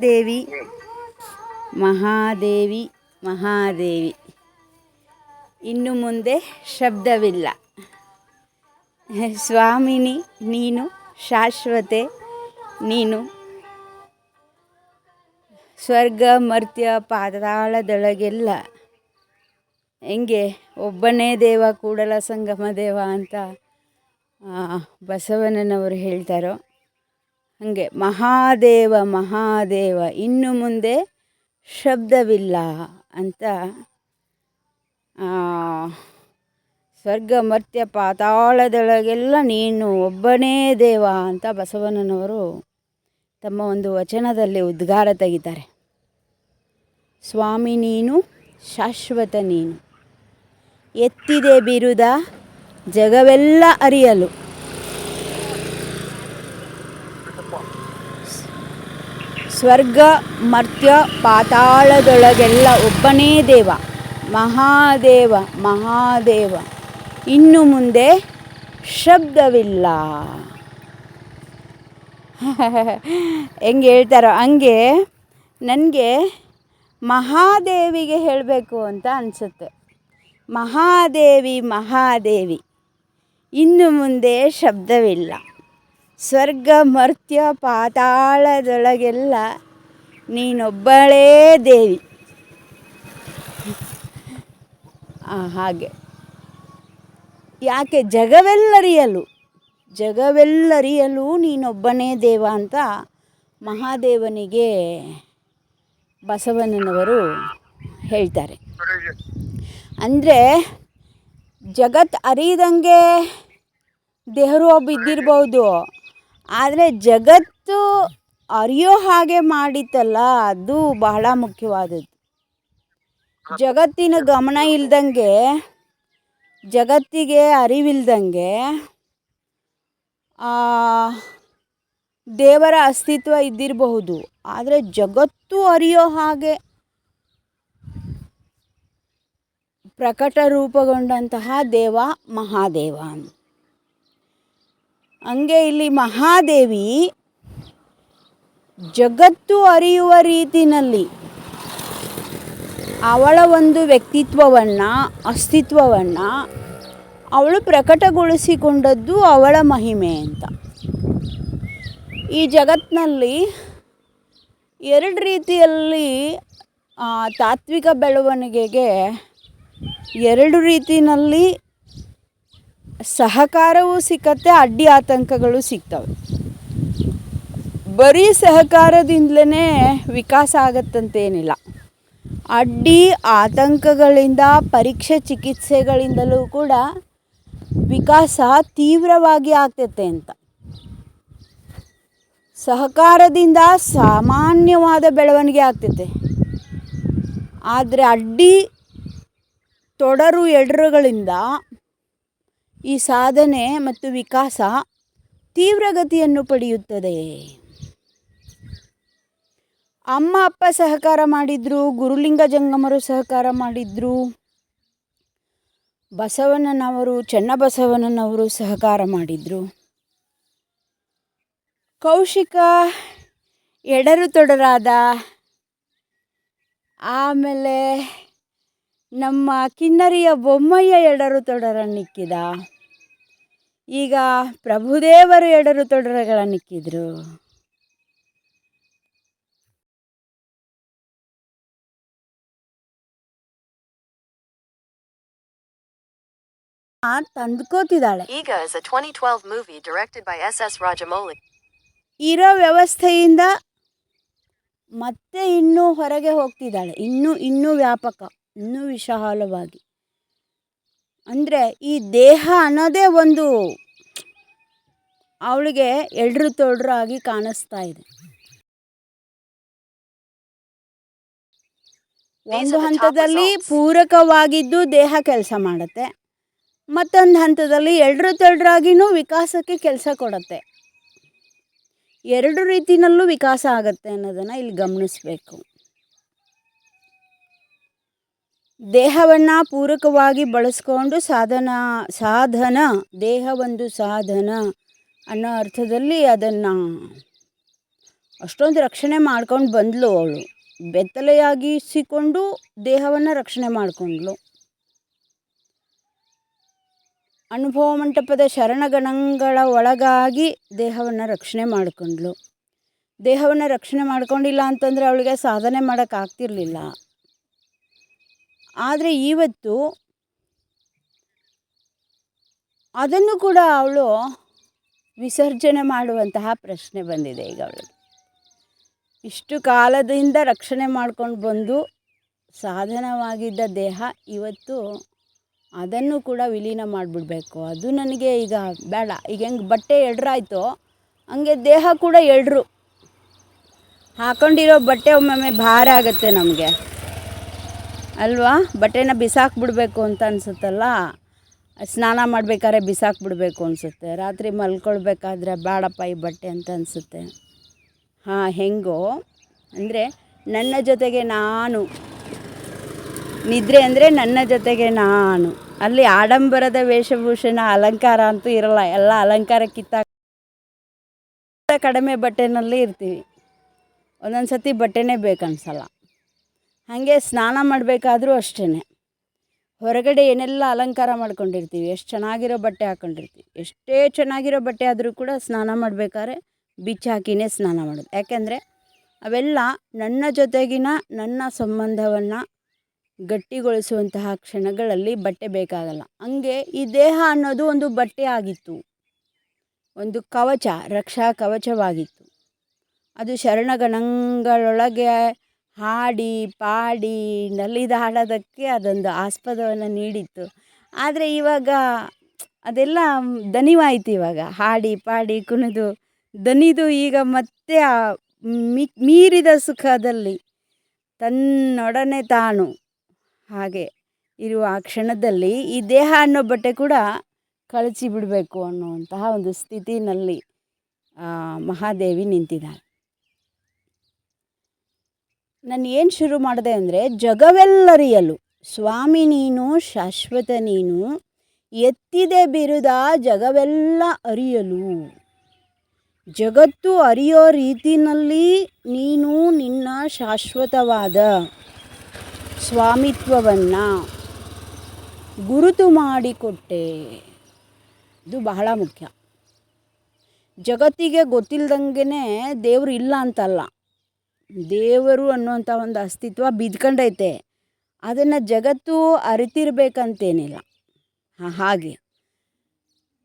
ದೇವಿ ಮಹಾದೇವಿ ಮಹಾದೇವಿ. ಇನ್ನು ಮುಂದೆ ಶಬ್ದವಿಲ್ಲ. ಸ್ವಾಮಿನಿ, ನೀನು ಶಾಶ್ವತೆ, ನೀನು ಸ್ವರ್ಗ, ಮರ್ತ್ಯ, ಪಾತಾಳದೊಳಗೆಲ್ಲ. ಹೆಂಗೆ? ಒಬ್ಬನೇ ದೇವ, ಕೂಡಲ ಸಂಗಮ ದೇವ ಅಂತ ಬಸವಣ್ಣನವರು ಹೇಳ್ತಾರೋ? ಹಾಗೆ ಮಹಾದೇವ ಮಹಾದೇವ, ಇನ್ನು ಮುಂದೆ ಶಬ್ದವಿಲ್ಲ ಅಂತ ಸ್ವರ್ಗ ಮರ್ತ್ಯ ಪಾತಾಳದೊಳಗೆಲ್ಲ ನೀನು ಒಬ್ಬನೇ ದೇವ ಅಂತ ಬಸವಣ್ಣನವರು ತಮ್ಮ ಒಂದು ವಚನದಲ್ಲಿ ಉದ್ಗಾರ ತೆಗಿತಾರೆ. ಸ್ವಾಮಿ ನೀನು, ಶಾಶ್ವತ ನೀನು. ಎತ್ತಿದೆ ಬಿರುದ, ಜಗವೆಲ್ಲ ಅರಿಯಲು. ಸ್ವರ್ಗ, ಮರ್ತ್ಯ, ಪಾತಾಳದೊಳಗೆಲ್ಲ ಒಬ್ಬನೇ ದೇವ. ಮಹಾದೇವ ಮಹಾದೇವ. ಇನ್ನು ಮುಂದೆ ಶಬ್ದವಿಲ್ಲ. ಹೆಂಗೆ ಹೇಳ್ತಾರೋ ಹಂಗೆ ನನಗೆ ಮಹಾದೇವಿಗೆ ಹೇಳಬೇಕು ಅಂತ ಅನಿಸುತ್ತೆ. ಮಹಾದೇವಿ ಮಹಾದೇವಿ. ಇನ್ನು ಮುಂದೆ ಶಬ್ದವಿಲ್ಲ. ಸ್ವರ್ಗ ಮರ್ತ್ಯ ಪಾತಾಳದೊಳಗೆಲ್ಲ ನೀನೊಬ್ಬಳೇ ದೇವಿ. ಹಾಗೆ. ಯಾಕೆ ಜಗವೆಲ್ಲರಿಯಲು? ಜಗವೆಲ್ಲರಿಯಲು ನೀನೊಬ್ಬನೇ ದೇವ ಅಂತ ಮಹಾದೇವನಿಗೆ ಬಸವಣ್ಣನವರು ಹೇಳ್ತಾರೆ. ಅಂದರೆ ಜಗತ್ ಅರಿಯದಂಗೆ ದೇಹರು ಒಬ್ಬ ಇದ್ದಿರ್ಬೋದು ಆದರೆ ಜಗತ್ತು ಅರಿಯೋ ಹಾಗೆ ಮಾಡಿತ್ತಲ್ಲ, ಅದು ಬಹಳ ಮುಖ್ಯವಾದದ್ದು. ಜಗತ್ತಿನ ಗಮನ ಇಲ್ದಂಗೆ, ಜಗತ್ತಿಗೆ ಅರಿವಿಲ್ದಂಗೆ ದೇವರ ಅಸ್ತಿತ್ವ ಇದ್ದಿರಬಹುದು, ಆದರೆ ಜಗತ್ತು ಅರಿಯೋ ಹಾಗೆ ಪ್ರಕಟ ರೂಪುಗೊಂಡಂತಹ ದೇವ ಮಹಾದೇವ ಹಂಗೆ ಇಲ್ಲಿ ಮಹಾದೇವಿ ಜಗತ್ತು ಅರಿಯುವ ರೀತಿನಲ್ಲಿ ಅವಳ ಒಂದು ವ್ಯಕ್ತಿತ್ವವನ್ನು, ಅಸ್ತಿತ್ವವನ್ನು ಅವಳು ಪ್ರಕಟಗೊಳಿಸಿಕೊಂಡದ್ದು ಅವಳ ಮಹಿಮೆ ಅಂತ. ಈ ಜಗತ್ತಿನಲ್ಲಿ ಎರಡು ರೀತಿಯಲ್ಲಿ ತಾತ್ವಿಕ ಬೆಳವಣಿಗೆಗೆ ಎರಡು ರೀತಿಯಲ್ಲಿ ಸಹಕಾರವೂ ಸಿಕ್ಕತ್ತೆ, ಅಡ್ಡಿ ಆತಂಕಗಳು ಸಿಗ್ತವೆ. ಬರೀ ಸಹಕಾರದಿಂದಲೇ ವಿಕಾಸ ಆಗತ್ತಂತೇನಿಲ್ಲ. ಅಡ್ಡಿ ಆತಂಕಗಳಿಂದ, ಪರೀಕ್ಷೆ ಚಿಕಿತ್ಸೆಗಳಿಂದಲೂ ಕೂಡ ವಿಕಾಸ ತೀವ್ರವಾಗಿ ಆಗ್ತೈತೆ ಅಂತ. ಸಹಕಾರದಿಂದ ಸಾಮಾನ್ಯವಾದ ಬೆಳವಣಿಗೆ ಆಗ್ತೈತೆ. ಆದರೆ ಅಡ್ಡಿ ತೊಡರು ಎಡರುಗಳಿಂದ ಈ ಸಾಧನೆ ಮತ್ತು ವಿಕಾಸ ತೀವ್ರಗತಿಯನ್ನು ಪಡೆಯುತ್ತದೆ. ಅಮ್ಮ, ಅಪ್ಪ ಸಹಕಾರ ಮಾಡಿದ್ರು, ಗುರುಲಿಂಗ ಜಂಗಮರು ಸಹಕಾರ ಮಾಡಿದ್ರು, ಬಸವಣ್ಣನವರು, ಚನ್ನಬಸವಣ್ಣನವರು ಸಹಕಾರ ಮಾಡಿದ್ರು. ಕೌಶಿಕ ಎಡರು ತೊಡರಾದ, ಆಮೇಲೆ ನಮ್ಮ ಕಿನ್ನರಿಯ ಬೊಮ್ಮಯ್ಯ ಎಡರು ತೊಡರನ್ನಿಕ್ಕಿದ. ಈಗ ಪ್ರಭುದೇವರು ಎಡರು ತೊಡರಗಳನ್ನಿಕ್ಕಿದ್ರು ತಂದ್ಕೋತಿದ್ದಾಳೆ a 2012 movie directed by S.S. Rajamouli. ಇರೋ ವ್ಯವಸ್ಥೆಯಿಂದ ಮತ್ತೆ ಇನ್ನೂ ಹೊರಗೆ ಹೋಗ್ತಿದ್ದಾಳೆ ಇನ್ನೂ ಇನ್ನೂ ವ್ಯಾಪಕ ಇನ್ನೂ ವಿಶಾಲವಾಗಿ ಅಂದರೆ ಈ ದೇಹ ಅನ್ನೋದೇ ಒಂದು ಅವಳಿಗೆ ಎಲ್ರು ತೊಡ್ರು ಆಗಿ ಕಾಣಿಸ್ತಾ ಇದೆ. ಒಂದು ಹಂತದಲ್ಲಿ ಪೂರಕವಾಗಿದ್ದು ದೇಹ ಕೆಲಸ ಮಾಡುತ್ತೆ. ಮತ್ತೊಂದು ಹಂತದಲ್ಲಿ ಎಲ್ರು ತೊಡ್ರಾಗಿನೂ ವಿಕಾಸಕ್ಕೆ ಕೆಲಸ ಕೊಡುತ್ತೆ. ಎರಡು ರೀತಿನಲ್ಲೂ ವಿಕಾಸ ಆಗುತ್ತೆ ಅನ್ನೋದನ್ನು ಇಲ್ಲಿ ಗಮನಿಸಬೇಕು. ದೇಹವನ್ನು ಪೂರಕವಾಗಿ ಬಳಸ್ಕೊಂಡು ಸಾಧನ ಸಾಧನ ದೇಹ ಒಂದು ಸಾಧನ ಅನ್ನೋ ಅರ್ಥದಲ್ಲಿ ಅದನ್ನು ಅಷ್ಟೊಂದು ರಕ್ಷಣೆ ಮಾಡ್ಕೊಂಡು ಬಂದಳು ಅವಳು. ಬೆತ್ತಲೆಯಾಗಿಸಿಕೊಂಡು ದೇಹವನ್ನು ರಕ್ಷಣೆ ಮಾಡಿಕೊಂಡ್ಳು. ಅನುಭವ ಮಂಟಪದ ಶರಣಗಣಗಳ ಒಳಗಾಗಿ ದೇಹವನ್ನು ರಕ್ಷಣೆ ಮಾಡಿಕೊಂಡ್ಳು. ದೇಹವನ್ನು ರಕ್ಷಣೆ ಮಾಡ್ಕೊಂಡಿಲ್ಲ ಅಂತಂದರೆ ಅವಳಿಗೆ ಸಾಧನೆ ಮಾಡೋಕ್ಕಾಗ್ತಿರ್ಲಿಲ್ಲ ಆದರೆ ಇವತ್ತು ಅದನ್ನು ಕೂಡ ಅವಳು ವಿಸರ್ಜನೆ ಮಾಡುವಂತಹ ಪ್ರಶ್ನೆ ಬಂದಿದೆ ಈಗ ಅವಳಿಗೆ. ಇಷ್ಟು ಕಾಲದಿಂದ ರಕ್ಷಣೆ ಮಾಡ್ಕೊಂಡು ಬಂದು ಸಾಧನವಾಗಿದ್ದ ದೇಹ ಇವತ್ತು ಅದನ್ನು ಕೂಡ ವಿಲೀನ ಮಾಡಿಬಿಡ್ಬೇಕು. ಅದು ನನಗೆ ಈಗ ಬೇಡ. ಈಗ ಹೆಂಗೆ ಬಟ್ಟೆ ಎಡ್ರಾಯ್ತೋ ಹಂಗೆ ದೇಹ ಕೂಡ ಎಡ್ರು. ಹಾಕೊಂಡಿರೋ ಬಟ್ಟೆ ಒಮ್ಮೊಮ್ಮೆ ಭಾರ ಆಗುತ್ತೆ ನಮಗೆ. ಅಲ್ವಾ? ಬಟ್ಟೆನ ಬಿಸಾಕ್ಬಿಡ್ಬೇಕು ಅಂತ ಅನಿಸುತ್ತಲ್ಲ? ಸ್ನಾನ ಮಾಡ್ಬೇಕಾದ್ರೆ ಬಿಸಾಕ್ಬಿಡ್ಬೇಕು ಅನಿಸುತ್ತೆ. ರಾತ್ರಿ ಮಲ್ಕೊಳ್ಬೇಕಾದ್ರೆ ಬೇಡಪ್ಪ ಈ ಬಟ್ಟೆ ಅಂತ ಅನಿಸುತ್ತೆ. ಹಾಂ, ಹೆಂಗೋ? ಅಂದರೆ ನನ್ನ ಜೊತೆಗೆ ನಾನು. ನಿದ್ರೆ ಅಂದರೆ ನನ್ನ ಜೊತೆಗೆ ನಾನು. ಅಲ್ಲಿ ಆಡಂಬರದ ವೇಷಭೂಷಣ, ಅಲಂಕಾರ ಅಂತೂ ಇರಲ್ಲ. ಎಲ್ಲ ಅಲಂಕಾರಕ್ಕಿಂತ ಕಡಿಮೆ ಬಟ್ಟೆನಲ್ಲಿ ಇರ್ತೀವಿ. ಒಂದೊಂದು ಸತಿ ಬಟ್ಟೆನೇ ಬೇಕನ್ಸಲ್ಲ. ಹಾಗೆ ಸ್ನಾನ ಮಾಡಬೇಕಾದ್ರೂ ಅಷ್ಟೇ ಹೊರಗಡೆ ಏನೆಲ್ಲ ಅಲಂಕಾರ ಮಾಡ್ಕೊಂಡಿರ್ತೀವಿ, ಎಷ್ಟು ಚೆನ್ನಾಗಿರೋ ಬಟ್ಟೆ ಹಾಕ್ಕೊಂಡಿರ್ತೀವಿ ಎಷ್ಟೇ ಚೆನ್ನಾಗಿರೋ ಬಟ್ಟೆ ಆದರೂ ಕೂಡ ಸ್ನಾನ ಮಾಡಬೇಕಾದ್ರೆ ಬಿಚ್ಚಿ ಹಾಕಿನೇ ಸ್ನಾನ ಮಾಡೋದು. ಯಾಕೆಂದರೆ ಅವೆಲ್ಲ ನನ್ನ ಜೊತೆಗಿನ ನನ್ನ ಸಂಬಂಧವನ್ನು ಗಟ್ಟಿಗೊಳಿಸುವಂತಹ ಕ್ಷಣಗಳಲ್ಲಿ ಬಟ್ಟೆ ಬೇಕಾಗಲ್ಲ. ಹಂಗೆ ಈ ದೇಹ ಅನ್ನೋದು ಒಂದು ಬಟ್ಟೆ ಆಗಿತ್ತು. ಒಂದು ಕವಚ, ರಕ್ಷಾ ಕವಚವಾಗಿತ್ತು. ಅದು ಶರಣಗಣಗಳೊಳಗೆ ಹಾಡಿ ಪಾಡಿ ನಲಿದಾಡೋದಕ್ಕೆ ಅದೊಂದು ಆಸ್ಪದವನ್ನು ನೀಡಿತ್ತು. ಆದರೆ ಇವಾಗ ಅದೆಲ್ಲ ದಣಿವಾಯ್ತು ಇವಾಗ. ಹಾಡಿ ಪಾಡಿ ಕುಣಿದು ದನಿದು ಈಗ ಮತ್ತೆ ಆ ಮೀರಿದ ಸುಖದಲ್ಲಿ ತನ್ನೊಡನೆ ತಾನು ಹಾಗೆ ಇರುವ ಆ ಕ್ಷಣದಲ್ಲಿ ಈ ದೇಹ ಅನ್ನೋ ಬಟ್ಟೆ ಕೂಡ ಕಳಚಿ ಬಿಡಬೇಕು ಅನ್ನುವಂತಹ ಒಂದು ಸ್ಥಿತಿನಲ್ಲಿ ಮಹಾದೇವಿ ನಿಂತಿದ್ದಾಳೆ ನಾನು ಏನು ಶುರು ಮಾಡಿದೆ ಅಂದರೆ ಜಗವೆಲ್ಲರಿಯಲು ಸ್ವಾಮಿ ನೀನು, ಶಾಶ್ವತ ನೀನು, ಎತ್ತಿದೆ ಬಿರುದ ಜಗವೆಲ್ಲ ಅರಿಯಲು. ಜಗತ್ತು ಅರಿಯೋ ರೀತಿನಲ್ಲಿ ನೀನು ನಿನ್ನ ಶಾಶ್ವತವಾದ ಸ್ವಾಮಿತ್ವವನ್ನು ಗುರುತು ಮಾಡಿಕೊಟ್ಟೆ. ಇದು ಬಹಳ ಮುಖ್ಯ. ಜಗತ್ತಿಗೆ ಗೊತ್ತಿಲ್ಲದಂಗೆ ದೇವರು ಇಲ್ಲ ಅಂತಲ್ಲ. ದೇವರು ಅನ್ನುವಂಥ ಒಂದು ಅಸ್ತಿತ್ವ ಬಿದ್ಕೊಂಡೈತೆ. ಅದನ್ನು ಜಗತ್ತು ಅರಿತಿರ್ಬೇಕಂತೇನಿಲ್ಲ. ಹಾಗೆ.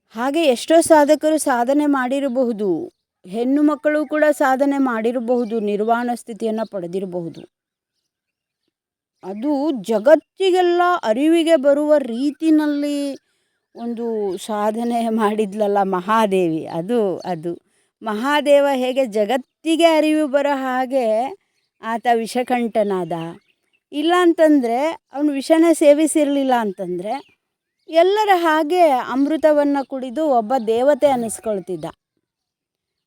ಹಾಗೆ ಎಷ್ಟೋ ಸಾಧಕರು ಸಾಧನೆ ಮಾಡಿರಬಹುದು. ಹೆಣ್ಣು ಮಕ್ಕಳು ಕೂಡ ಸಾಧನೆ ಮಾಡಿರಬಹುದು, ನಿರ್ವಾಣ ಸ್ಥಿತಿಯನ್ನು ಪಡೆದಿರಬಹುದು. ಅದು ಜಗತ್ತಿಗೆಲ್ಲ ಅರಿವಿಗೆ ಬರುವ ರೀತಿನಲ್ಲಿ ಒಂದು ಸಾಧನೆ ಮಾಡಿದ್ಲಲ್ಲ ಮಹಾದೇವಿ. ಅದು ಅದು. ಮಹಾದೇವ ಹೇಗೆ ಜಗತ್ತಿಗೆ ಅರಿವು ಬರೋ ಹಾಗೆ ಆತ ವಿಷಕಂಠನಾದ. ಇಲ್ಲ ಅಂತಂದರೆ ಅವನು ವಿಷನ ಸೇವಿಸಿರಲಿಲ್ಲ ಅಂತಂದರೆ ಎಲ್ಲರ ಹಾಗೆ ಅಮೃತವನ್ನು ಕುಡಿದು ಒಬ್ಬ ದೇವತೆ ಅನ್ನಿಸ್ಕೊಳ್ತಿದ್ದ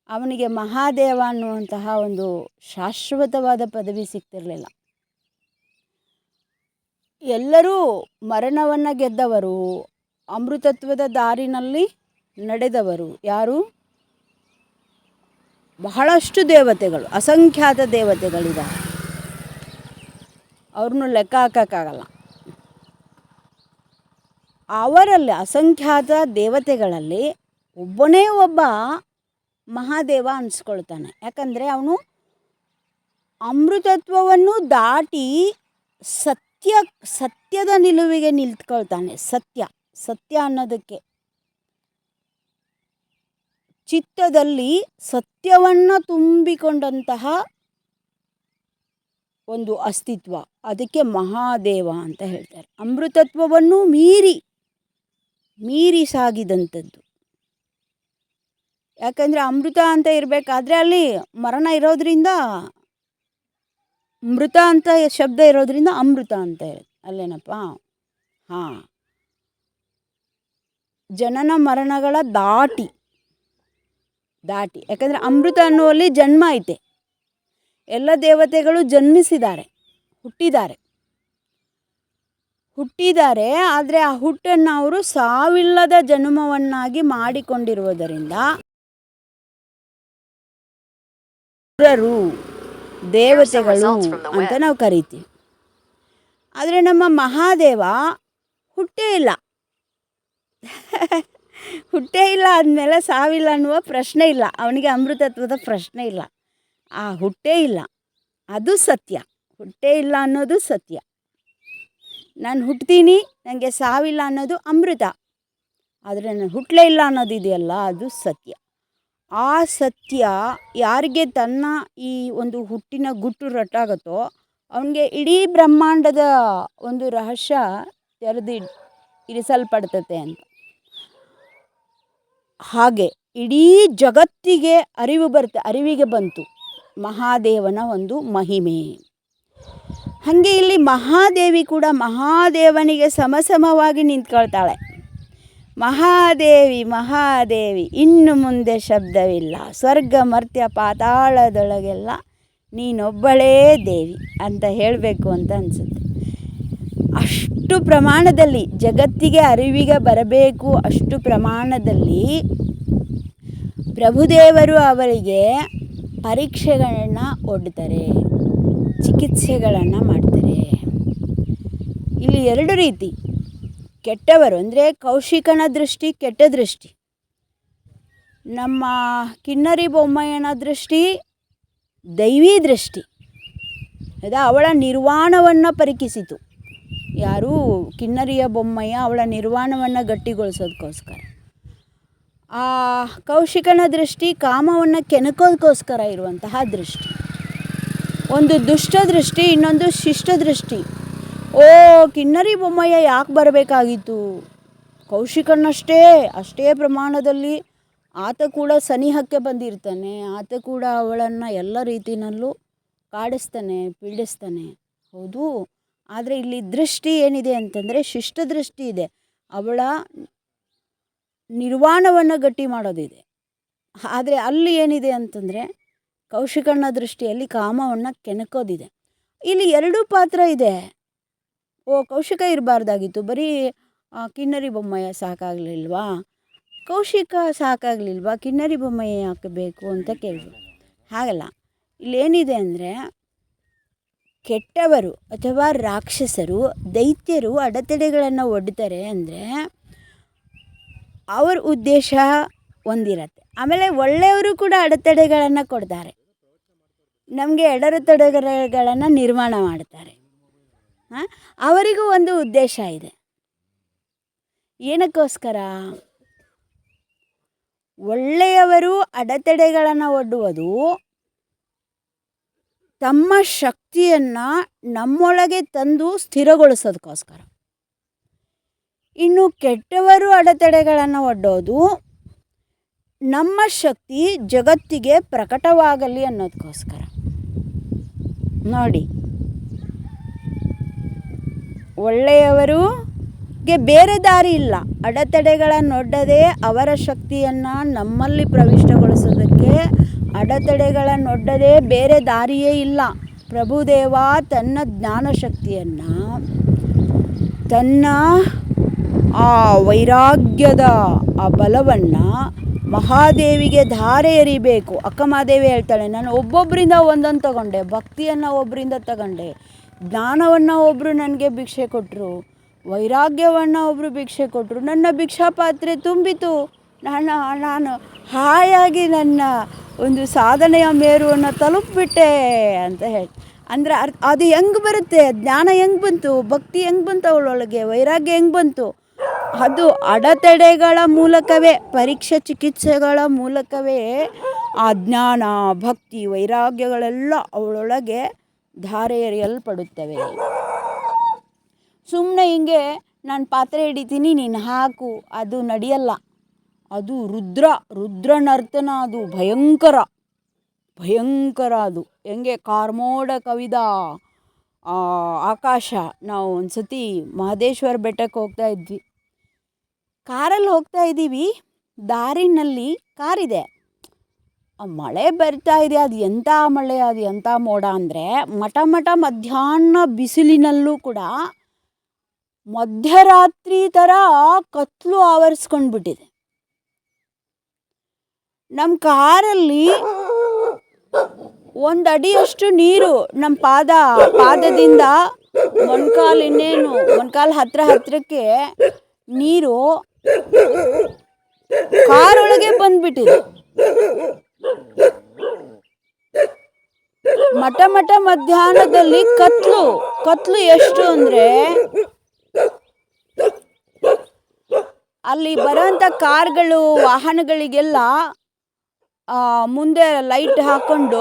ಅವನಿಗೆ ಮಹಾದೇವ ಅನ್ನುವಂತಹ ಒಂದು ಶಾಶ್ವತವಾದ ಪದವಿ ಸಿಗ್ತಿರಲಿಲ್ಲ. ಎಲ್ಲರೂ ಮರಣವನ್ನು ಗೆದ್ದವರು, ಅಮೃತತ್ವದ ದಾರಿನಲ್ಲಿ ನಡೆದವರು ಯಾರು? ಬಹಳಷ್ಟು ದೇವತೆಗಳು, ಅಸಂಖ್ಯಾತ ದೇವತೆಗಳಿದ್ದಾರೆ ಅವ್ರನ್ನೂ ಲೆಕ್ಕ ಹಾಕೋಕ್ಕಾಗಲ್ಲ. ಅವರಲ್ಲಿ ಅಸಂಖ್ಯಾತ ದೇವತೆಗಳಲ್ಲಿ ಒಬ್ಬನೇ ಒಬ್ಬ ಮಹಾದೇವ ಅನಿಸ್ಕೊಳ್ತಾನೆ. ಯಾಕಂದರೆ ಅವನು ಅಮೃತತ್ವವನ್ನು ದಾಟಿ ಸತ್ಯ, ಸತ್ಯದ ನಿಲುವಿಗೆ ನಿಂತ್ಕೊಳ್ತಾನೆ. ಸತ್ಯ ಸತ್ಯ ಅನ್ನೋದಕ್ಕೆ. ಚಿತ್ತದಲ್ಲಿ ಸತ್ಯವನ್ನು ತುಂಬಿಕೊಂಡಂತಹ ಒಂದು ಅಸ್ತಿತ್ವ. ಅದಕ್ಕೆ ಮಹಾದೇವ ಅಂತ ಹೇಳ್ತಾರೆ. ಅಮೃತತ್ವವನ್ನು ಮೀರಿ ಮೀರಿ ಸಾಗಿದಂಥದ್ದು. ಯಾಕಂದರೆ ಅಮೃತ ಅಂತ ಇರಬೇಕಾದ್ರೆ ಅಲ್ಲಿ ಮರಣ ಇರೋದ್ರಿಂದ, ಮೃತ ಅಂತ ಶಬ್ದ ಇರೋದ್ರಿಂದ ಅಮೃತ ಅಂತ ಅಲ್ಲೇನಪ್ಪ? ಹಾಂ. ಜನನ ಮರಣಗಳ ದಾಟಿ. ದಾಟಿ. ಯಾಕಂದರೆ ಅಮೃತ ಅನ್ನುವಲ್ಲಿ ಜನ್ಮ ಐತೆ. ಎಲ್ಲ ದೇವತೆಗಳು ಜನ್ಮಿಸಿದ್ದಾರೆ, ಹುಟ್ಟಿದ್ದಾರೆ. ಹುಟ್ಟಿದ್ದಾರೆ, ಆದರೆ ಆ ಹುಟ್ಟನ್ನು ಅವರು ಸಾವಿಲ್ಲದ ಜನ್ಮವನ್ನಾಗಿ ಮಾಡಿಕೊಂಡಿರುವುದರಿಂದ ಅಸುರರು ದೇವತೆಗಳು ಅಂತ ನಾವು ಕರಿತೀವಿ. ಆದರೆ ನಮ್ಮ ಮಹಾದೇವ ಹುಟ್ಟೇ ಇಲ್ಲ. ಹುಟ್ಟೇ ಇಲ್ಲ ಅಂದಮೇಲೆ ಸಾವಿಲ್ಲ ಅನ್ನುವ ಪ್ರಶ್ನೆ ಇಲ್ಲ. ಅವನಿಗೆ ಅಮೃತತ್ವದ ಪ್ರಶ್ನೆ ಇಲ್ಲ. ಆ ಹುಟ್ಟೇ ಇಲ್ಲ. ಅದು ಸತ್ಯ. ಹುಟ್ಟೇ ಇಲ್ಲ ಅನ್ನೋದು ಸತ್ಯ. ನಾನು ಹುಟ್ತೀನಿ ನನಗೆ ಸಾವಿಲ್ಲ ಅನ್ನೋದು ಅಮೃತ. ಆದರೆ ನಾನು ಹುಟ್ಟಲೇ ಇಲ್ಲ ಅನ್ನೋದಿದೆಯಲ್ಲ ಅದು ಸತ್ಯ. ಆ ಸತ್ಯ ಯಾರಿಗೆ ತನ್ನ ಈ ಒಂದು ಹುಟ್ಟಿನ ಗುಟ್ಟು ರಟ್ಟಾಗುತ್ತೋ ಅವನಿಗೆ ಇಡೀ ಬ್ರಹ್ಮಾಂಡದ ಒಂದು ರಹಸ್ಯ ತೆರೆದು ಇರಿಸಲ್ಪಡ್ತತೆ ಅಂತ. ಹಾಗೆ ಇಡೀ ಜಗತ್ತಿಗೆ ಅರಿವು ಬರುತ್ತೆ ಅರಿವಿಗೆ ಬಂತು ಮಹಾದೇವನ ಒಂದು ಮಹಿಮೆ. ಹಾಗೆ ಇಲ್ಲಿ ಮಹಾದೇವಿ ಕೂಡ ಮಹಾದೇವನಿಗೆ ಸಮಸಮವಾಗಿ ನಿಂತ್ಕೊಳ್ತಾಳೆ. ಮಹಾದೇವಿ ಮಹಾದೇವಿ, ಇನ್ನು ಮುಂದೆ ಶಬ್ದವಿಲ್ಲ. ಸ್ವರ್ಗ ಮರ್ತ್ಯ ಪಾತಾಳದೊಳಗೆಲ್ಲ ನೀನೊಬ್ಬಳೇ ದೇವಿ ಅಂತ ಹೇಳಬೇಕು ಅಂತ ಅನಿಸುತ್ತೆ. ಅಷ್ಟು ಪ್ರಮಾಣದಲ್ಲಿ ಜಗತ್ತಿಗೆ ಅರಿವಿಗೆ ಬರಬೇಕು ಅಷ್ಟು ಪ್ರಮಾಣದಲ್ಲಿ ಪ್ರಭುದೇವರು ಅವರಿಗೆ ಪರೀಕ್ಷೆಗಳನ್ನು ಒಡ್ತಾರೆ, ಚಿಕಿತ್ಸೆಗಳನ್ನು ಮಾಡ್ತಾರೆ. ಇಲ್ಲಿ ಎರಡು ರೀತಿ. ಕೆಟ್ಟವರು ಅಂದರೆ ಕೌಶಿಕನ ದೃಷ್ಟಿ, ಕೆಟ್ಟ ದೃಷ್ಟಿ. ನಮ್ಮ ಕಿನ್ನರಿ ಬೊಮ್ಮಯ್ಯನ ದೃಷ್ಟಿ, ದೈವಿ ದೃಷ್ಟಿ. ಅದ ಅವಳ ನಿರ್ವಾಣವನ್ನು ಪರಿಕಿಸಿತು ಯಾರು ಕಿನ್ನರಿಯ ಬೊಮ್ಮಯ್ಯ ಅವಳ ನಿರ್ವಾಣವನ್ನು ಗಟ್ಟಿಗೊಳಿಸೋದಕ್ಕೋಸ್ಕರ ಆ ಕೌಶಿಕನ ದೃಷ್ಟಿ ಕಾಮವನ್ನು ಕೆಣಕೋದಕ್ಕೋಸ್ಕರ ಇರುವಂತಹ ದೃಷ್ಟಿ. ಒಂದು ದುಷ್ಟ ದೃಷ್ಟಿ, ಇನ್ನೊಂದು ಶಿಷ್ಟ ದೃಷ್ಟಿ. ಓ, ಕಿನ್ನರಿ ಬೊಮ್ಮಯ್ಯ ಯಾಕೆ ಬರಬೇಕಾಗಿತ್ತು? ಕೌಶಿಕನಷ್ಟೇ, ಅಷ್ಟೇ ಪ್ರಮಾಣದಲ್ಲಿ ಆತ ಕೂಡ ಸನಿಹಕ್ಕೆ ಬಂದಿರ್ತಾನೆ, ಆತ ಕೂಡ ಅವಳನ್ನು ಎಲ್ಲ ರೀತಿಯಲ್ಲೂ ಕಾಡಿಸ್ತಾನೆ, ಪೀಡಿಸ್ತಾನೆ. ಹೌದು. ಆದರೆ ಇಲ್ಲಿ ದೃಷ್ಟಿ ಏನಿದೆ ಅಂತಂದರೆ ಶಿಷ್ಟ ದೃಷ್ಟಿ ಇದೆ. ಅವಳ ನಿರ್ವಾಣವನ್ನು ಗಟ್ಟಿ ಮಾಡೋದಿದೆ. ಆದರೆ ಅಲ್ಲಿ ಏನಿದೆ ಅಂತಂದರೆ ಕೌಶಿಕಣ್ಣ ದೃಷ್ಟಿಯಲ್ಲಿ ಕಾಮವನ್ನು ಕೆಣಕೋದಿದೆ. ಇಲ್ಲಿ ಎರಡೂ ಪಾತ್ರ ಇದೆ. ಓ, ಕೌಶಿಕ ಇರಬಾರ್ದಾಗಿತ್ತು. ಬರೀ ಕಿನ್ನರಿ ಬೊಮ್ಮಯ್ಯ ಸಾಕಾಗಲಿಲ್ವಾ? ಕೌಶಿಕ ಸಾಕಾಗಲಿಲ್ವಾ? ಕಿನ್ನರಿ ಬೊಮ್ಮಯ್ಯ ಯಾಕೆ ಅಂತ ಕೇಳಿದ್ರು. ಹಾಗಲ್ಲ. ಇಲ್ಲೇನಿದೆ ಅಂದರೆ ಕೆಟ್ಟವರು ಅಥವಾ ರಾಕ್ಷಸರು, ದೈತ್ಯರು ಅಡೆತಡೆಗಳನ್ನು ಒಡ್ತಾರೆ ಅಂದರೆ ಅವ್ರ ಉದ್ದೇಶ ಒಂದಿರತ್ತೆ. ಆಮೇಲೆ ಒಳ್ಳೆಯವರು ಕೂಡ ಅಡೆತಡೆಗಳನ್ನು ಕೊಡ್ತಾರೆ. ನಮಗೆ ಎಡರುತಡೆಗಳನ್ನು ನಿರ್ಮಾಣ ಮಾಡ್ತಾರೆ. ಹಾಂ ಅವರಿಗೂ ಒಂದು ಉದ್ದೇಶ ಇದೆ. ಏನಕ್ಕೋಸ್ಕರ? ಒಳ್ಳೆಯವರು ಅಡೆತಡೆಗಳನ್ನು ಒಡ್ಡುವುದು ತಮ್ಮ ಶಕ್ತಿಯನ್ನು ನಮ್ಮೊಳಗೆ ತಂದು ಸ್ಥಿರಗೊಳಿಸೋದಕ್ಕೋಸ್ಕರ. ಇನ್ನು ಕೆಟ್ಟವರು ಅಡೆತಡೆಗಳನ್ನು ಒಡ್ಡೋದು ನಮ್ಮ ಶಕ್ತಿ ಜಗತ್ತಿಗೆ ಪ್ರಕಟವಾಗಲಿ ಅನ್ನೋದಕ್ಕೋಸ್ಕರ ನೋಡಿ, ಒಳ್ಳೆಯವರಿಗೆ ಬೇರೆ ದಾರಿ ಇಲ್ಲ. ಅಡೆತಡೆಗಳನ್ನೊಡ್ಡದೆ ಅವರ ಶಕ್ತಿಯನ್ನು ನಮ್ಮಲ್ಲಿ ಪ್ರವಿಷ್ಟಗೊಳಿಸೋದಕ್ಕೆ ಅಡೆತಡೆಗಳನ್ನೊಡ್ಡದೆ ಬೇರೆ ದಾರಿಯೇ ಇಲ್ಲ. ಪ್ರಭುದೇವ ತನ್ನ ಜ್ಞಾನಶಕ್ತಿಯನ್ನು, ತನ್ನ ಆ ವೈರಾಗ್ಯದ ಆ ಬಲವನ್ನು ಮಹಾದೇವಿಗೆ ಧಾರೆ ಎರಿಬೇಕು. ಅಕ್ಕ ಮಹಾದೇವಿ ಹೇಳ್ತಾಳೆ, ನಾನು ಒಬ್ಬೊಬ್ಬರಿಂದ ಒಂದೊಂದು ತಗೊಂಡೆ, ಭಕ್ತಿಯನ್ನು ಒಬ್ಬರಿಂದ ತಗೊಂಡೆ, ಜ್ಞಾನವನ್ನು ಒಬ್ಬರು ನನಗೆ ಭಿಕ್ಷೆ ಕೊಟ್ಟರು ವೈರಾಗ್ಯವನ್ನು ಒಬ್ಬರು ಭಿಕ್ಷೆ ಕೊಟ್ಟರು ನನ್ನ ಭಿಕ್ಷಾ ಪಾತ್ರೆ ತುಂಬಿತು. ನಾನು ನಾನು ಹಾಯಾಗಿ ನನ್ನ ಒಂದು ಸಾಧನೆಯ ಮೇರುವನ್ನು ತಲುಪಿಬಿಟ್ಟೆ ಅಂತ ಹೇಳಿ. ಅಂದರೆ ಅದು ಹೆಂಗೆ ಬರುತ್ತೆ? ಜ್ಞಾನ ಹೆಂಗೆ ಬಂತು? ಭಕ್ತಿ ಹೆಂಗೆ ಬಂತು ಅವಳೊಳಗೆ? ವೈರಾಗ್ಯ ಹೆಂಗೆ ಬಂತು? ಅದು ಅಡೆತಡೆಗಳ ಮೂಲಕವೇ, ಪರೀಕ್ಷೆ ಚಿಕಿತ್ಸೆಗಳ ಮೂಲಕವೇ ಆ ಜ್ಞಾನ, ಭಕ್ತಿ, ವೈರಾಗ್ಯಗಳೆಲ್ಲ ಅವಳೊಳಗೆ ಧಾರೆ ಎರೆಯಲ್ಪಡುತ್ತವೆ ಸುಮ್ಮನೆ ಹಿಂಗೆ ನಾನು ಪಾತ್ರೆ ಹಿಡಿತೀನಿ, ನೀನು ಹಾಕು, ಅದು ನಡೆಯಲ್ಲ. ಅದು ರುದ್ರ, ರುದ್ರನರ್ತನ ಅದು ಭಯಂಕರ ಭಯಂಕರ ಅದು. ಹೆಂಗೆ ಕಾರ್ಮೋಡ ಕವಿದ ಆಕಾಶ. ನಾವು ಒಂದು ಸತಿ ಮಹದೇಶ್ವರ ಬೆಟ್ಟಕ್ಕೆ ಹೋಗ್ತಾ ಇದ್ವಿ. ಕಾರಲ್ಲಿ ಹೋಗ್ತಾ ಇದ್ದೀವಿ. ದಾರಿನಲ್ಲಿ ಕಾರಿದೆ. ಆ, ಮಳೆ ಬರ್ತಾ ಇದೆ. ಅದು ಎಂಥ ಮಳೆ, ಅದು ಎಂಥ ಮೋಡ ಅಂದರೆ ಮಠ ಮಠ ಮಧ್ಯಾಹ್ನ ಬಿಸಿಲಿನಲ್ಲೂ ಕೂಡ ಮಧ್ಯರಾತ್ರಿ ಥರ ಕತ್ಲು ಆವರಿಸ್ಕೊಂಡ್ಬಿಟ್ಟಿದೆ. ನಮ್ಮ ಕಾರಲ್ಲಿ ಒಂದು ಅಡಿಯಷ್ಟು ನೀರು ನಮ್ಮ ಪಾದ, ಪಾದದಿಂದ ಮೊಣಕಾಲು ಇನ್ನೇನು ಮೊಣಕಾಲು ಹತ್ರ ಹತ್ರಕ್ಕೆ ನೀರು ಕಾರೊಳಗೆ ಬಂದ್ಬಿಟ್ಟಿದೆ. ಮಠ ಮಠ ಮಧ್ಯಾಹ್ನದಲ್ಲಿ ಕತ್ಲು ಕತ್ಲು ಎಷ್ಟು ಅಂದರೆ ಅಲ್ಲಿ ಬರೋಂಥ ಕಾರ್ಗಳು, ವಾಹನಗಳಿಗೆಲ್ಲ ಮುಂದೆ ಲೈಟ್ ಹಾಕ್ಕೊಂಡು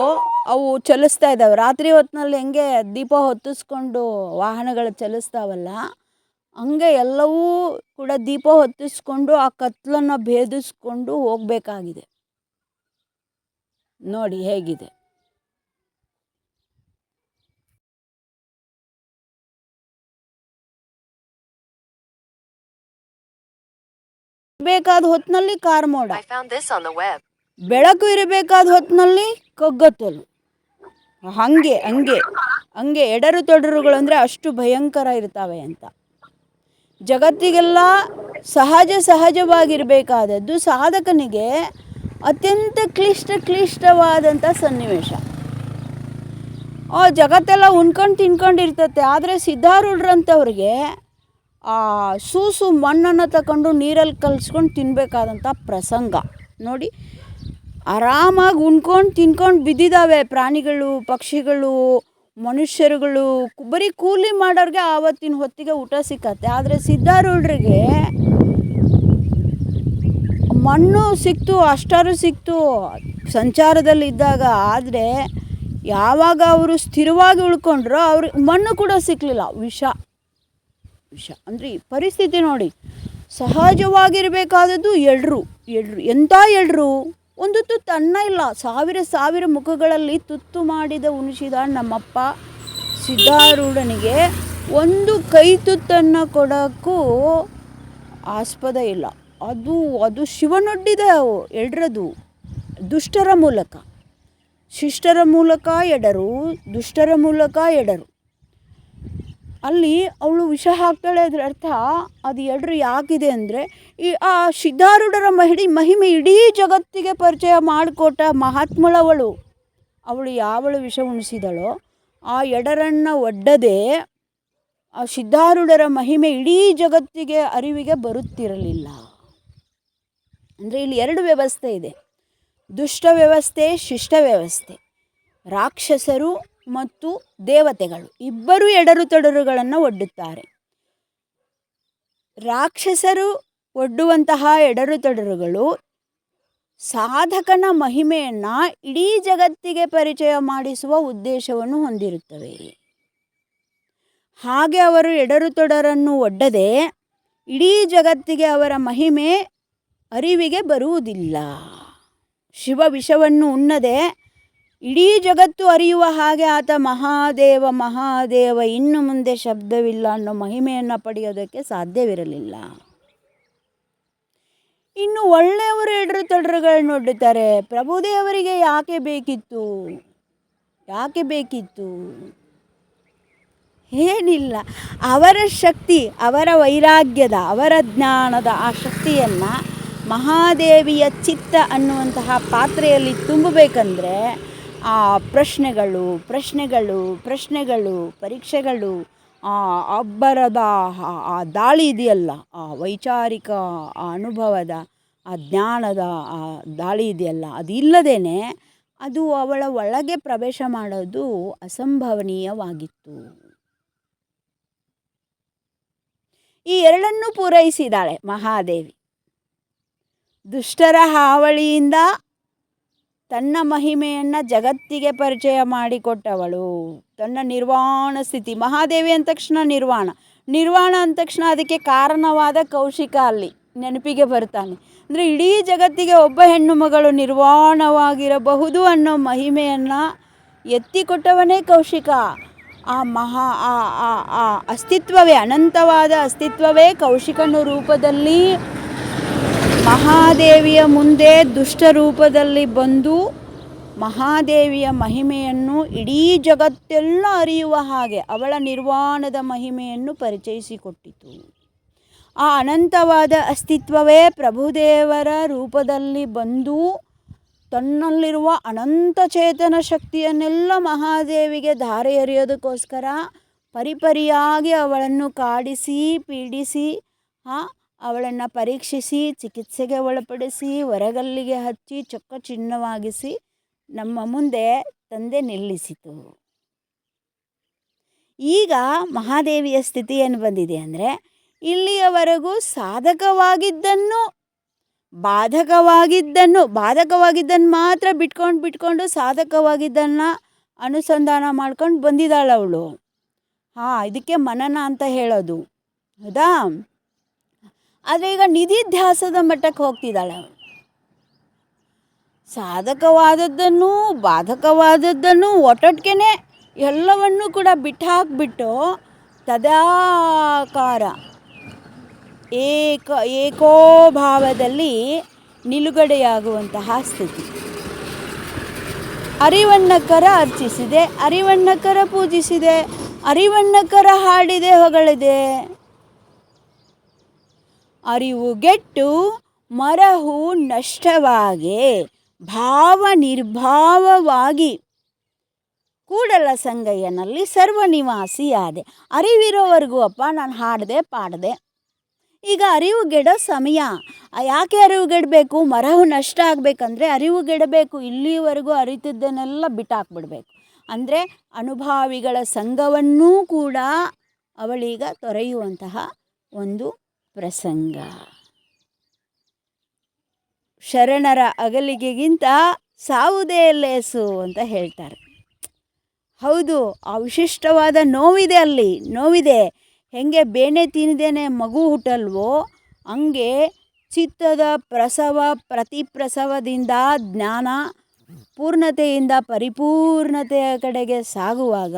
ಅವು ಚಲಿಸ್ತಾ ಇದ್ದಾವೆ. ರಾತ್ರಿ ಹೊತ್ತಿನಲ್ಲಿ ಹೆಂಗೆ ದೀಪ ಹೊತ್ತಿಸ್ಕೊಂಡು ವಾಹನಗಳು ಚಲಿಸ್ತಾವಲ್ಲ, ಹಂಗೆ ಎಲ್ಲವೂ ಕೂಡ ದೀಪ ಹೊತ್ತಿಸ್ಕೊಂಡು ಆ ಕತ್ಲನ್ನು ಭೇದಿಸ್ಕೊಂಡು ಹೋಗಬೇಕಾಗಿದೆ. ನೋಡಿ ಹೇಗಿದೆ. ಬೇಕಾದ ಹೊತ್ತಿನಲ್ಲಿ ಕಾರ್ ಮೋಡ. ಬೆಳಕು ಇರಬೇಕಾದ ಹೊತ್ತಿನಲ್ಲಿ ಕಗ್ಗತ್ತಲು. ಹಂಗೆ ಹಂಗೆ ಹಂಗೆ ಎಡರು ತೊಡರುಗಳು ಅಂದರೆ ಅಷ್ಟು ಭಯಂಕರ ಇರ್ತವೆ ಅಂತ. ಜಗತ್ತಿಗೆಲ್ಲ ಸಹಜ ಸಹಜವಾಗಿರಬೇಕಾದದ್ದು ಸಾಧಕನಿಗೆ ಅತ್ಯಂತ ಕ್ಲಿಷ್ಟ ಕ್ಲಿಷ್ಟವಾದಂಥ ಸನ್ನಿವೇಶ. ಆ ಜಗತ್ತೆಲ್ಲ ಉಣ್ಕೊಂಡು ತಿನ್ಕೊಂಡಿರ್ತತೆ ಆದರೆ ಸಿದ್ಧಾರೂಢರಂಥವ್ರಿಗೆ ಆ ಸೂಸು ಮಣ್ಣನ್ನು ತಗೊಂಡು ನೀರಲ್ಲಿ ಕಲಿಸ್ಕೊಂಡು ತಿನ್ನಬೇಕಾದಂಥ ಪ್ರಸಂಗ. ನೋಡಿ ಆರಾಮಾಗಿ ಉಣ್ಕೊಂಡು ತಿನ್ಕೊಂಡು ಬಿದ್ದಿದ್ದಾವೆ ಪ್ರಾಣಿಗಳು, ಪಕ್ಷಿಗಳು, ಮನುಷ್ಯರುಗಳು. ಬರೀ ಕೂಲಿ ಮಾಡೋರಿಗೆ ಆವತ್ತಿನ ಹೊತ್ತಿಗೆ ಊಟ ಸಿಕ್ಕತ್ತೆ. ಆದರೆ ಸಿದ್ಧಾರೂಢರಿಗೆ ಮಣ್ಣು ಸಿಕ್ತು, ಅಷ್ಟಾರು ಸಿಕ್ತು ಸಂಚಾರದಲ್ಲಿದ್ದಾಗ ಆದರೆ ಯಾವಾಗ ಅವರು ಸ್ಥಿರವಾಗಿ ಉಳ್ಕೊಂಡ್ರೋ ಅವ್ರಿಗೆ ಮಣ್ಣು ಕೂಡ ಸಿಕ್ಕಲಿಲ್ಲ ವಿಷ. ವಿಷ. ಅಂದರೆ ಈ ಪರಿಸ್ಥಿತಿ ನೋಡಿ, ಸಹಜವಾಗಿರಬೇಕಾದದ್ದು ಎಳ್ರು ಎಳ್ರು ಎಂಥ ಎಳ್ರು ಒಂದು ತುತ್ತು ಅನ್ನ ಇಲ್ಲ. ಸಾವಿರ ಸಾವಿರ ಮುಖಗಳಲ್ಲಿ ತುತ್ತು ಮಾಡಿದ ಉಣಿಸಿದ ನಮ್ಮಪ್ಪ ಸಿದ್ಧಾರೂಢನಿಗೆ ಒಂದು ಕೈ ತುತ್ತನ್ನು ಕೊಡೋಕ್ಕೂ ಆಸ್ಪದ ಇಲ್ಲ. ಅದು ಅದು ಶಿವನೊಡ್ಡಿದ ಎಡರದು ದುಷ್ಟರ ಮೂಲಕ. ಶಿಷ್ಟರ ಮೂಲಕ ಎಡರು, ದುಷ್ಟರ ಮೂಲಕ ಎಡರು. ಅಲ್ಲಿ ಅವಳು ವಿಷ ಹಾಕ್ತಾಳೆ ಅದರ ಅರ್ಥ ಅದು ಎಡ್ರು ಯಾಕಿದೆ ಅಂದರೆ ಈ ಆ ಸಿದ್ಧಾರೂಢರ ಮಹಿಡಿ ಮಹಿಮೆ ಇಡೀ ಜಗತ್ತಿಗೆ ಪರಿಚಯ ಮಾಡಿಕೊಟ್ಟ ಮಹಾತ್ಮಳವಳು. ಅವಳು ಯಾವಳು ವಿಷ ಉಣಿಸಿದಳೋ ಆ ಎಡರನ್ನು ಒಡ್ಡದೆ ಆ ಸಿದ್ಧಾರೂಢರ ಮಹಿಮೆ ಇಡೀ ಜಗತ್ತಿಗೆ ಅರಿವಿಗೆ ಬರುತ್ತಿರಲಿಲ್ಲ. ಅಂದರೆ ಇಲ್ಲಿ ಎರಡು ವ್ಯವಸ್ಥೆ ಇದೆ. ದುಷ್ಟ ವ್ಯವಸ್ಥೆ, ಶಿಷ್ಟ ವ್ಯವಸ್ಥೆ. ರಾಕ್ಷಸರು ಮತ್ತು ದೇವತೆಗಳು. ಇಬ್ಬರು ಎಡರು ತೊಡರುಗಳನ್ನು ಒಡ್ಡುತ್ತಾರೆ. ರಾಕ್ಷಸರು ಒಡ್ಡುವಂತಹ ಎಡರು ತೊಡರುಗಳು ಸಾಧಕನ ಮಹಿಮೆಯನ್ನು ಇಡೀ ಜಗತ್ತಿಗೆ ಪರಿಚಯ ಮಾಡಿಸುವ ಉದ್ದೇಶವನ್ನು ಹೊಂದಿರುತ್ತವೆ. ಹಾಗೆ ಅವರು ಎಡರು ತೊಡರನ್ನು ಒಡ್ಡದೆ ಇಡೀ ಜಗತ್ತಿಗೆ ಅವರ ಮಹಿಮೆ ಅರಿವಿಗೆ ಬರುವುದಿಲ್ಲ. ಶಿವ ವಿಷವನ್ನು ಉಣ್ಣದೆ ಇಡೀ ಜಗತ್ತು ಅರಿಯುವ ಹಾಗೆ ಆತ ಮಹಾದೇವ ಮಹಾದೇವ, ಇನ್ನು ಮುಂದೆ ಶಬ್ದವಿಲ್ಲ ಅನ್ನೋ ಮಹಿಮೆಯನ್ನು ಪಡೆಯೋದಕ್ಕೆ ಸಾಧ್ಯವಿರಲಿಲ್ಲ. ಇನ್ನು ಒಳ್ಳೆಯವರು ಎಡರು ತೊಡರುಗಳು ನೋಡುತ್ತಾರೆ ಪ್ರಭುದೇವರಿಗೆ ಯಾಕೆ ಬೇಕಿತ್ತು? ಯಾಕೆ ಬೇಕಿತ್ತು? ಏನಿಲ್ಲ. ಅವರ ಶಕ್ತಿ, ಅವರ ವೈರಾಗ್ಯದ, ಅವರ ಜ್ಞಾನದ ಆ ಶಕ್ತಿಯನ್ನು ಮಹಾದೇವಿಯ ಚಿತ್ತ ಅನ್ನುವಂತಹ ಪಾತ್ರೆಯಲ್ಲಿ ತುಂಬಬೇಕಂದ್ರೆ ಆ, ಪ್ರಶ್ನೆಗಳು ಪ್ರಶ್ನೆಗಳು ಪ್ರಶ್ನೆಗಳು, ಪರೀಕ್ಷೆಗಳು, ಆ ಅಬ್ಬರದ ಆ- ದಾಳಿ ಇದೆಯಲ್ಲ, ಆ ವೈಚಾರಿಕ ಆ ಅನುಭವದ, ಆ ಜ್ಞಾನದ, ಆ ದಾಳಿ ಇದೆಯಲ್ಲ ಅದಿಲ್ಲದೇ ಅದು ಅವಳ ಒಳಗೆ ಪ್ರವೇಶ ಮಾಡೋದು ಅಸಂಭವನೀಯವಾಗಿತ್ತು. ಈ ಎರಡನ್ನೂ ಪೂರೈಸಿದಾಳೆ ಮಹಾದೇವಿ. ದುಷ್ಟರ ಹಾವಳಿಯಿಂದ ತನ್ನ ಮಹಿಮೆಯನ್ನು ಜಗತ್ತಿಗೆ ಪರಿಚಯ ಮಾಡಿಕೊಟ್ಟವಳು. ತನ್ನ ನಿರ್ವಾಣ ಸ್ಥಿತಿ, ಮಹಾದೇವಿ ಅಂದ ತಕ್ಷಣ ನಿರ್ವಾಣ. ನಿರ್ವಾಣ ಅಂದ ತಕ್ಷಣ ಅದಕ್ಕೆ ಕಾರಣವಾದ ಕೌಶಿಕ ಅಲ್ಲಿ ನೆನಪಿಗೆ ಬರ್ತಾನೆ. ಅಂದರೆ ಇಡೀ ಜಗತ್ತಿಗೆ ಒಬ್ಬ ಹೆಣ್ಣು ಮಗಳು ನಿರ್ವಾಣವಾಗಿರಬಹುದು ಅನ್ನೋ ಮಹಿಮೆಯನ್ನು ಎತ್ತಿಕೊಟ್ಟವನೇ ಕೌಶಿಕ. ಆ ಮಹಾ, ಆ ಆ ಅಸ್ತಿತ್ವವೇ, ಅನಂತವಾದ ಅಸ್ತಿತ್ವವೇ ಕೌಶಿಕನ ರೂಪದಲ್ಲಿ ಮಹಾದೇವಿಯ ಮುಂದೆ ದುಷ್ಟ ರೂಪದಲ್ಲಿ ಬಂದು ಮಹಾದೇವಿಯ ಮಹಿಮೆಯನ್ನು ಇಡೀ ಜಗತ್ತೆಲ್ಲ ಅರಿಯುವ ಹಾಗೆ ಅವಳ ನಿರ್ವಾಣದ ಮಹಿಮೆಯನ್ನು ಪರಿಚಯಿಸಿಕೊಟ್ಟಿತು. ಆ ಅನಂತವಾದ ಅಸ್ತಿತ್ವವೇ ಪ್ರಭುದೇವರ ರೂಪದಲ್ಲಿ ಬಂದು ತನ್ನಲ್ಲಿರುವ ಅನಂತ ಚೇತನ ಶಕ್ತಿಯನ್ನೆಲ್ಲ ಮಹಾದೇವಿಗೆ ಧಾರೆ ಎರೆಯೋದಕ್ಕೋಸ್ಕರ ಪರಿಪರಿಯಾಗಿ ಅವಳನ್ನು ಕಾಡಿಸಿ, ಪೀಡಿಸಿ ಹಾಂ ಅವಳನ್ನು ಪರೀಕ್ಷಿಸಿ, ಚಿಕಿತ್ಸೆಗೆ ಒಳಪಡಿಸಿ ಹೊರಗಲ್ಲಿಗೆ ಹಚ್ಚಿ, ಚೊಕ್ಕ ಚಿನ್ನವಾಗಿಸಿ, ನಮ್ಮ ಮುಂದೆ ತಂದೆ ನಿಲ್ಲಿಸಿತು. ಈಗ ಮಹಾದೇವಿಯ ಸ್ಥಿತಿ ಏನು ಬಂದಿದೆ ಅಂದರೆ, ಇಲ್ಲಿಯವರೆಗೂ ಸಾಧಕವಾಗಿದ್ದನ್ನು, ಬಾಧಕವಾಗಿದ್ದನ್ನು ಬಾಧಕವಾಗಿದ್ದನ್ನು ಮಾತ್ರ ಬಿಟ್ಕೊಂಡು ಬಿಟ್ಕೊಂಡು ಸಾಧಕವಾಗಿದ್ದನ್ನು ಅನುಸಂಧಾನ ಮಾಡ್ಕೊಂಡು ಬಂದಿದ್ದಾಳವಳು ಹಾಂ, ಇದಕ್ಕೆ ಮನನ ಅಂತ ಹೇಳೋದು. ಹೌದಾ? ಆದರೆ ಈಗ ನಿಧಿಧ್ಯಾಸದ ಮಟ್ಟಕ್ಕೆ ಹೋಗ್ತಿದ್ದಾಳೆ ಅವಳು. ಸಾಧಕವಾದದ್ದನ್ನು, ಬಾಧಕವಾದದ್ದನ್ನು ಒಟ್ಟೊಟ್ಟಿಗೆ ಎಲ್ಲವನ್ನೂ ಕೂಡ ಬಿಟ್ಟು ಹಾಕ್ಬಿಟ್ಟು ತದಾಕಾರ ಏಕ, ಏಕೋಭಾವದಲ್ಲಿ ನಿಲುಗಡೆಯಾಗುವಂತಹ ಸ್ಥಿತಿ. ಅರಿವಣ್ಣಕರ ಅರ್ಚಿಸಿದೆ, ಅರಿವಣ್ಣಕರ ಪೂಜಿಸಿದೆ, ಅರಿವಣ್ಣಕರ ಹಾಡಿದೆ ಹೊಗಳಿದೆ. ಅರಿವುಗೆಟ್ಟು ಮರಹು ನಷ್ಟವಾಗೆ ಭಾವ ನಿರ್ಭಾವವಾಗಿ ಕೂಡಲ ಸಂಗಯ್ಯನಲ್ಲಿ ಸರ್ವನಿವಾಸಿಯಾದೆ. ಅರಿವಿರೋವರೆಗೂ ಅಪ್ಪ, ನಾನು ಹಾಡದೆ, ಪಾಡದೆ. ಈಗ ಅರಿವುಗೆಡೋ ಸಮಯ. ಯಾಕೆ ಯಾಕೆ ಅರಿವುಗೆಡಬೇಕು ಮರವು ನಷ್ಟ ಆಗಬೇಕಂದ್ರೆ ಅರಿವುಗೆಡಬೇಕು ಇಲ್ಲಿವರೆಗೂ ಅರಿತಿದ್ದನ್ನೆಲ್ಲ ಬಿಟ್ಟಾಕ್ಬಿಡ್ಬೇಕು. ಅಂದರೆ ಅನುಭಾವಿಗಳ ಸಂಘವನ್ನೂ ಕೂಡ ಅವಳೀಗ ತೊರೆಯುವಂತಹ ಒಂದು ಪ್ರಸಂಗ. ಶರಣರ ಅಗಲಿಗೆಗಿಂತ ಸಾವುದೇ ಲೇಸು ಅಂತ ಹೇಳ್ತಾರೆ. ಹೌದು, ಆ ವಿಶಿಷ್ಟವಾದ ನೋವಿದೆ ಅಲ್ಲಿ, ನೋವಿದೆ. ಹೆಂಗೆ ಬೇನೆ ತಿಂದೇನೆ ಮಗು ಹುಟ್ಟಲ್ವೋ, ಹಂಗೆ ಚಿತ್ತದ ಪ್ರಸವ ಪ್ರತಿ ಪ್ರಸವದಿಂದ ಜ್ಞಾನ, ಪೂರ್ಣತೆಯಿಂದ ಪರಿಪೂರ್ಣತೆಯ ಕಡೆಗೆ ಸಾಗುವಾಗ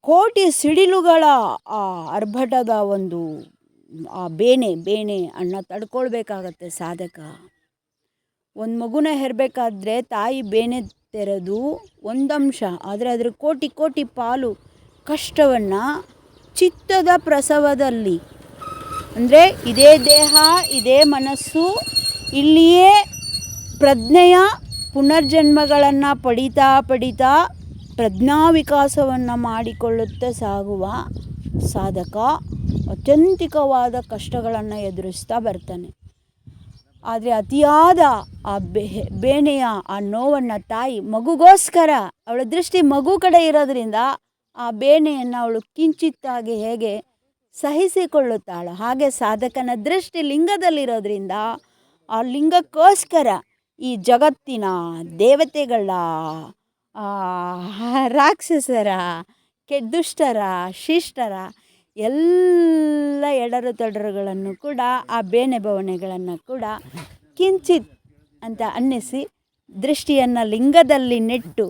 ಕೋಟಿ ಸಿಡಿಲುಗಳ, ಆ, ಅರ್ಭಟದ ಒಂದು, ಆ, ಬೇನೆ ಬೇನೆ ಅನ್ನ ತಡ್ಕೊಳ್ಬೇಕಾಗತ್ತೆ ಸಾಧಕ. ಒಂದು ಮಗುನ ಹೆರಬೇಕಾದ್ರೆ ತಾಯಿ ಬೇನೆ ತೆರೆದು ಒಂದಂಶ, ಆದರೆ ಅದರ ಕೋಟಿ ಕೋಟಿ ಪಾಲು ಕಷ್ಟವನ್ನು ಚಿತ್ತದ ಪ್ರಸವದಲ್ಲಿ. ಅಂದರೆ ಇದೇ ದೇಹ, ಇದೇ ಮನಸ್ಸು, ಇಲ್ಲಿಯೇ ಪ್ರಜ್ಞೆಯ ಪುನರ್ಜನ್ಮಗಳನ್ನು ಪಡಿತಾ ಪಡಿತಾ ಪ್ರಜ್ಞಾ ವಿಕಾಸವನ್ನು ಮಾಡಿಕೊಳ್ಳುತ್ತಾ ಸಾಗುವ ಸಾಧಕ, ಅತ್ಯಂತಿಕವಾದ ಕಷ್ಟಗಳನ್ನು ಎದುರಿಸ್ತಾ ಬರ್ತಾನೆ. ಆದರೆ ಅತಿಯಾದ ಆ ಬೆ, ಬೇನೆಯ ಆ ನೋವನ್ನು ತಾಯಿ ಮಗುಗೋಸ್ಕರ, ಅವಳ ದೃಷ್ಟಿ ಮಗು ಕಡೆ ಇರೋದ್ರಿಂದ ಆ ಬೇಣೆಯನ್ನು ಅವಳು ಕಿಂಚಿತ್ತಾಗಿ ಹೇಗೆ ಸಹಿಸಿಕೊಳ್ಳುತ್ತಾಳು? ಹಾಗೆ ಸಾಧಕನ ದೃಷ್ಟಿ ಲಿಂಗದಲ್ಲಿರೋದ್ರಿಂದ ಆ ಲಿಂಗಕ್ಕೋಸ್ಕರ ಈ ಜಗತ್ತಿನ ದೇವತೆಗಳ ರಾಕ್ಷಸರ ಕೆ ದುಷ್ಟರ ಶಿಷ್ಟರ ಎಲ್ಲ ಎಡರು ತೊಡರುಗಳನ್ನು ಕೂಡ, ಆ ಬೇನೆ ಬವಣೆಗಳನ್ನು ಕೂಡ ಕಿಂಚಿತ್ ಅಂತ ಅನ್ನಿಸಿ ದೃಷ್ಟಿಯನ್ನು ಲಿಂಗದಲ್ಲಿ ನೆಟ್ಟು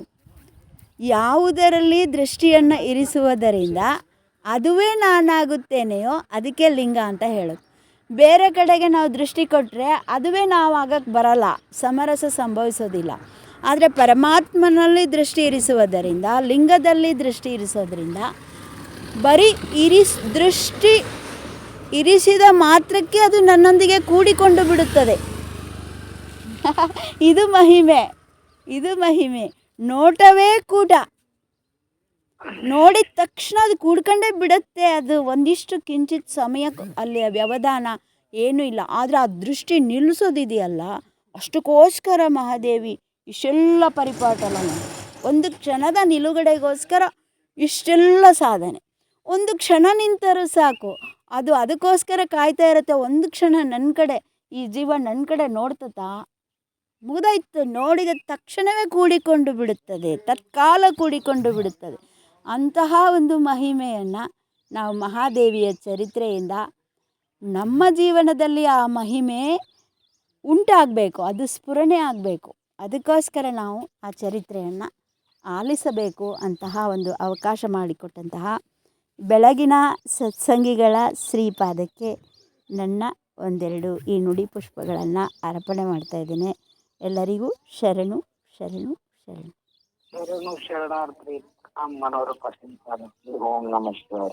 ಯಾವುದರಲ್ಲಿ ದೃಷ್ಟಿಯನ್ನು ಇರಿಸುವುದರಿಂದ ಅದುವೇ ನಾನಾಗುತ್ತೇನೆಯೋ ಅದಕ್ಕೆ ಲಿಂಗ ಅಂತ ಹೇಳೋದು ಬೇರೆ ಕಡೆಗೆ ನಾವು ದೃಷ್ಟಿ ಕೊಟ್ಟರೆ ಅದುವೇ ನಾವು ಆಗಕ್ಕೆ ಬರಲ್ಲ, ಸಮರಸ ಸಂಭವಿಸೋದಿಲ್ಲ. ಆದರೆ ಪರಮಾತ್ಮನಲ್ಲಿ ದೃಷ್ಟಿ ಇರಿಸುವುದರಿಂದ, ಲಿಂಗದಲ್ಲಿ ದೃಷ್ಟಿ ಇರಿಸೋದ್ರಿಂದ ಬರೀ ಇರಿಸ್, ದೃಷ್ಟಿ ಇರಿಸಿದ ಮಾತ್ರಕ್ಕೆ ಅದು ನನ್ನೊಂದಿಗೆ ಕೂಡಿಕೊಂಡು ಬಿಡುತ್ತದೆ. ಇದು ಮಹಿಮೆ ಇದು ಮಹಿಮೆ. ನೋಟವೇ ಕೂಟ ನೋಡಿದ ತಕ್ಷಣ ಅದು ಕೂಡ್ಕೊಂಡೇ ಬಿಡುತ್ತೆ. ಅದು ಒಂದಿಷ್ಟು ಕಿಂಚಿತ್ ಸಮಯ ಅಲ್ಲಿ ವ್ಯವಧಾನ ಏನೂ ಇಲ್ಲ. ಆದರೆ ಆ ದೃಷ್ಟಿ ನಿಲ್ಲಿಸೋದಿದೆಯಲ್ಲ. ಅಷ್ಟಕ್ಕೋಸ್ಕರ ಮಹಾದೇವಿ ಇಷ್ಟೆಲ್ಲ ಮಾಡಿ. ಒಂದು ಕ್ಷಣದ ನಿಲುಗಡೆಗೋಸ್ಕರ ಇಷ್ಟೆಲ್ಲ ಸಾಧನೆ. ಒಂದು ಕ್ಷಣ ನಿಂತರೂ ಸಾಕು. ಅದು ಅದಕ್ಕೋಸ್ಕರ ಕಾಯ್ತಾ ಇರುತ್ತೆ. ಒಂದು ಕ್ಷಣ ನನ್ನ ಕಡೆ, ಈ ಜೀವ ನನ್ನ ಕಡೆ ನೋಡ್ತತಾ? ಮುಗಿದಾಯ್ತು. ನೋಡಿದ ತಕ್ಷಣವೇ ಕೂಡಿಕೊಂಡು ಬಿಡುತ್ತದೆ. ತತ್ಕಾಲ ಕೂಡಿಕೊಂಡು ಬಿಡುತ್ತದೆ. ಅಂತಹ ಒಂದು ಮಹಿಮೆಯನ್ನು ನಾವು ಮಹಾದೇವಿಯ ಚರಿತ್ರೆಯಿಂದ ನಮ್ಮ ಜೀವನದಲ್ಲಿ ಆ ಮಹಿಮೆ ಉಂಟಾಗಬೇಕು. ಅದು ಸ್ಫುರಣೆ ಆಗಬೇಕು. ಅದಕ್ಕೋಸ್ಕರ ನಾವು ಆ ಚರಿತ್ರೆಯನ್ನು ಆಲಿಸಬೇಕು ಅಂತಹ ಒಂದು ಅವಕಾಶ ಮಾಡಿಕೊಟ್ಟಂತಹ ಬೆಳಗಿನ ಸತ್ಸಂಗಿಗಳ ಶ್ರೀಪಾದಕ್ಕೆ ನನ್ನ ಒಂದೆರಡು ಈ ನುಡಿ ಪುಷ್ಪಗಳನ್ನು ಅರ್ಪಣೆ ಮಾಡ್ತಾ ಇದ್ದೇನೆ. ಎಲ್ಲರಿಗೂ ಶರಣು ಶರಣು ಶರಣು. ಶರಣು, ಶರಣಾರ್ಥಿ, ಅಮ್ಮನವರ ಓಂ ನಮಸ್ಕಾರ